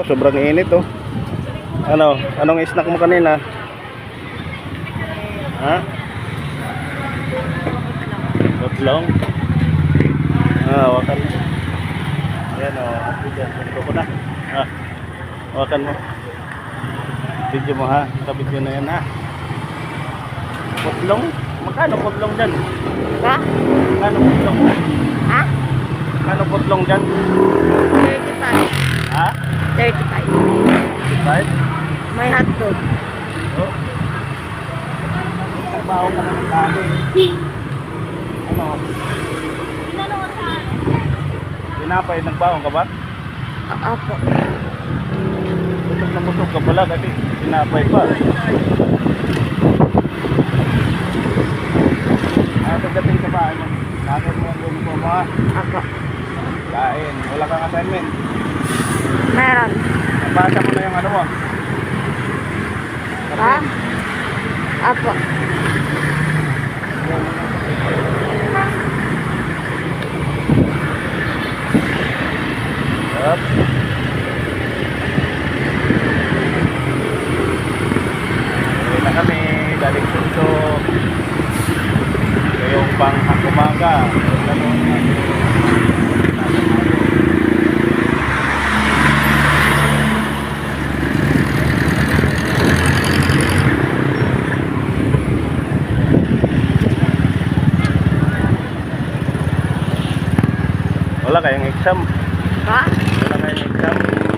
Oh, sobrang init oh. Ano? Anong snack mo kanina? Ha? Butlong? Ah, wakan. Ayan oh. Gusto ko na. Ah, wakan mo. Video mo ha. Sa video na yan ha. Butlong? Magkano butlong dyan? Ha? Magkano butlong? Ha? Magkano butlong dyan? 35. Ha? 35. Right? May hotdog. Oh. Trabaho ka na ng talo. Ano? Tinapay, nagbaho ka ba? Apo. Busog na busog ka pala kasi tinapay pa. Ah, pagdating sa bahay mo, nakit mo ang uniform mo ha. Apo. Kain, wala kang assignment. Meron. Nabasa mo na yung ano mo. Ha? Apo. Uwi na kami, galing sunso. Ngayong pang umaga. Wala kayong exam. Ha? Wala kayong exam.